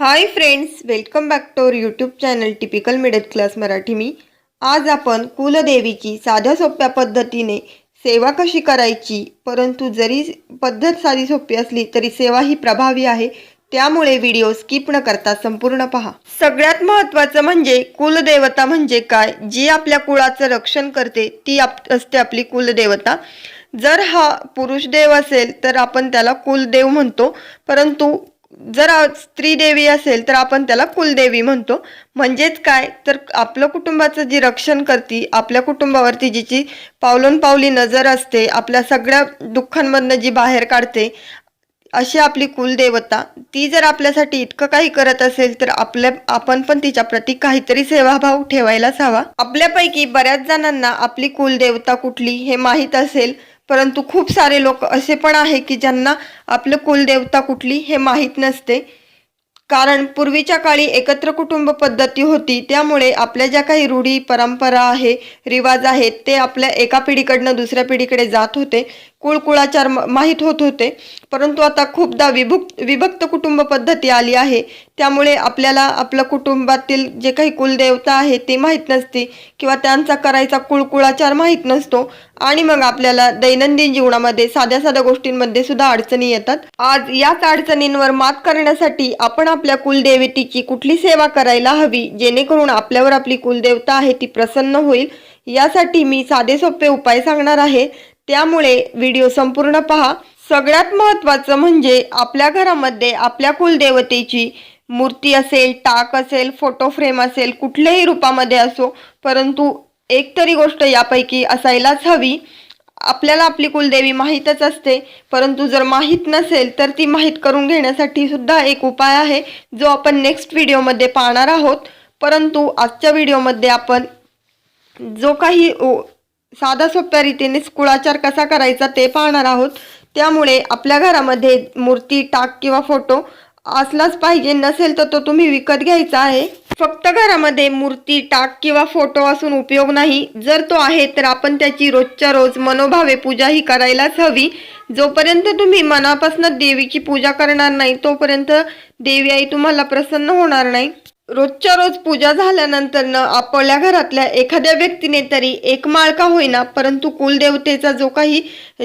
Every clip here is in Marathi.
Hi friends welcome back to our YouTube channel typical middle class Marathi मी आज आपण कुलदेवीची साध्या सोप्या पद्धतीने सेवा कशी करायची परंतु जरी पद्धत साधी सोपी असली तरी सेवा ही प्रभावी आहे त्यामुळे व्हिडिओ स्किप न करता संपूर्ण पहा. सगळ्यात महत्त्वाचं म्हणजे कुलदेवता म्हणजे काय जी आपल्या कुळाचं रक्षण करते ती आप असते आपली कुलदेवता. जर हा पुरुष देव असेल तर आपण त्याला कुलदेव म्हणतो परंतु जर स्त्री देवी असेल तर आपण त्याला कुलदेवी म्हणतो. म्हणजेच काय? तर आपलं कुटुंबाचं जी रक्षण करते आपल्या कुटुंबावरती जिची पावलोनपावली नजर असते आपल्या सगळ्या दुःखांमधनं जी बाहेर काढते अशी आपली कुलदेवता ती जर आपल्यासाठी इतकं काही करत असेल तर आपल्या आपण पण तिच्या प्रती काहीतरी सेवाभाव ठेवायलाच हवा. आपल्यापैकी बऱ्याच जणांना आपली कुलदेवता कुठली हे माहीत असेल परंतु खूप सारे लोक असे पण आहे की ज्यांना आपलं कुलदेवता कुठली हे माहीत नसते. कारण पूर्वीच्या काळी एकत्र कुटुंब पद्धती होती. त्यामुळे आपल्या ज्या काही रूढी परंपरा आहे रिवाज आहेत ते आपल्या एका पिढीकडनं दुसऱ्या पिढीकडे जात होते. कुळकुळाचार माहीत होत होते. परंतु आता खूपदा विभुक्त विभक्त कुटुंब पद्धती आली आहे. त्यामुळे आपल्याला आपल्या कुटुंबातील जे काही कुलदेवता आहे ते माहीत नसते किंवा त्यांचा करायचा कुळकुळाचार माहीत नसतो. आणि मग आपल्याला दैनंदिन जीवनामध्ये साध्या साध्या गोष्टींमध्ये सुद्धा अडचणी येतात. आज याच अडचणींवर मात करण्यासाठी आपण आपल्या कुलदेवतेची कुठली सेवा करायला हवी जेणेकरून आपल्यावर आपली कुलदेवता आहे ती प्रसन्न होईल? यासाठी मी साधे सोपे उपाय सांगणार आहे. त्यामुळे व्हिडिओ संपूर्ण पहा. सगळ्यात महत्त्वाचं म्हणजे आपल्या घरामध्ये आपल्या कुलदेवतेची मूर्ती असेल टाक असेल फोटो फ्रेम असेल कुठल्याही रूपामध्ये असो परंतु एक तरी गोष्ट यापैकी असायलाच हवी. आपल्याला आपली कुलदेवी माहीतच असते परंतु जर माहीत नसेल तर ती माहीत करून घेण्यासाठी सुद्धा एक उपाय आहे जो आपण नेक्स्ट व्हिडिओमध्ये पाहणार आहोत. परंतु आजच्या व्हिडिओमध्ये आपण जो काही ओ- साधा सोप्या रीतीने कुळाचार कसा करायचा ते पाहणार आहोत. त्यामुळे आपल्या घरामध्ये मूर्ती टाक किंवा फोटो असलाच पाहिजे. नसेल तर तो तुम्ही विकत घ्यायचा आहे. फक्त घरामध्ये मूर्ती टाक किंवा फोटो असून उपयोग नाही. जर तो आहे तर आपण त्याची रोजच्या रोज मनोभावे पूजा ही करायलाच हवी. जोपर्यंत तुम्ही मनापासून देवीची पूजा करणार नाही तोपर्यंत देवी आई तुम्हाला प्रसन्न होणार नाही. रोजच्या रोज पूजा झाल्यानंतर आपल्या घरातल्या एखाद्या व्यक्तीने तरी एक माळ का होईना परंतु कुलदेवतेचा जो काही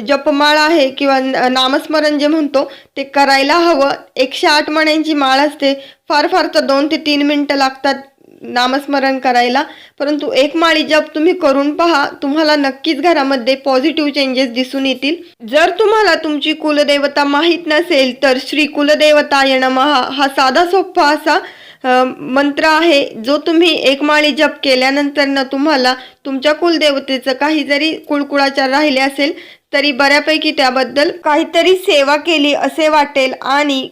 जपमाळ आहे किंवा नामस्मरण जे म्हणतो ते करायला हवं. एकशे आठ मण्यांची माळ असते. फार फार तर दोन ते तीन मिनटं लागतात नामस्मरण करायला. परंतु एक माळी जप तुम्ही करून पहा. तुम्हाला नक्कीच घरामध्ये पॉझिटिव्ह चेंजेस दिसून येतील. जर तुम्हाला तुमची कुलदेवता माहीत नसेल तर श्री कुलदेवताय नमः. हा साधा सोपा असा मंत्र आहे जो तुम्ही एक माळी जप केल्यानंतर न तुम्हाला तुमच्या कुलदेवतेचं काही जरी कुळकुळाचार राहिले असेल तरी बऱ्यापैकी त्याबद्दल काहीतरी सेवा केली असे वाटेल आणि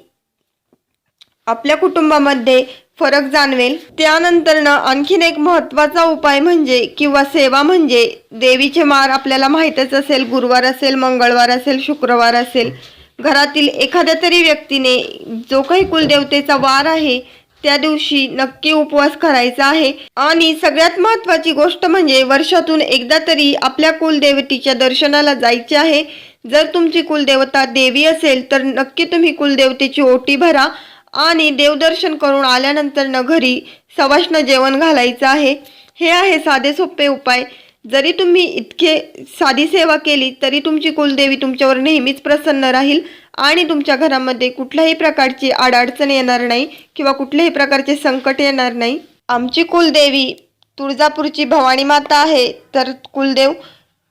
आपल्या कुटुंबामध्ये फरक जाणवेल. त्यानंतर आणखीन एक महत्त्वाचा उपाय म्हणजे किंवा सेवा म्हणजे देवीचे मार आपल्याला माहीतच असेल गुरुवार असेल मंगळवार असेल शुक्रवार असेल. घरातील एखाद्या तरी व्यक्तीने जो काही कुलदेवतेचा वार आहे त्या दिवशी नक्की उपवास करायचा आहे. आणि सगळ्यात महत्त्वाची गोष्ट म्हणजे वर्षातून एकदा तरी आपल्या कुलदेवतीच्या दर्शनाला जायचे आहे. जर तुमची कुलदेवता देवी असेल तर नक्की तुम्ही कुलदेवतेची ओटी भरा आणि देवदर्शन करून आल्यानंतर न घरी सवाष्ण जेवण घालायचं आहे. हे आहे साधे सोपे उपाय. जरी तुम्ही इतके साधी सेवा केली तरी तुमची कुलदेवी तुमच्यावर नेहमीच प्रसन्न राहील आणि तुमच्या घरामध्ये कुठल्याही प्रकारची आडअडचण येणार नाही किंवा कुठल्याही प्रकारचे संकट येणार नाही. आमची कुलदेवी तुळजापूरची भवानी माता आहे तर कुलदेव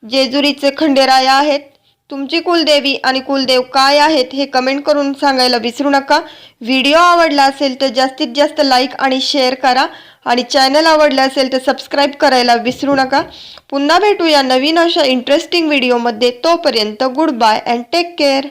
जेजुरीचे खंडेराया आहेत. तुमची कुलदेवी आणि कुलदेव काय आहेत हे कमेंट करून सांगायला विसरू नका. व्हिडिओ आवडला असेल तर जास्तीत जास्त लाईक आणि शेअर करा आणि चॅनल आवडलं असेल तर सबस्क्राईब करायला विसरू नका. पुन्हा भेटूया नवीन अशा इंटरेस्टिंग व्हिडिओमध्ये तोपर्यंत goodbye and take care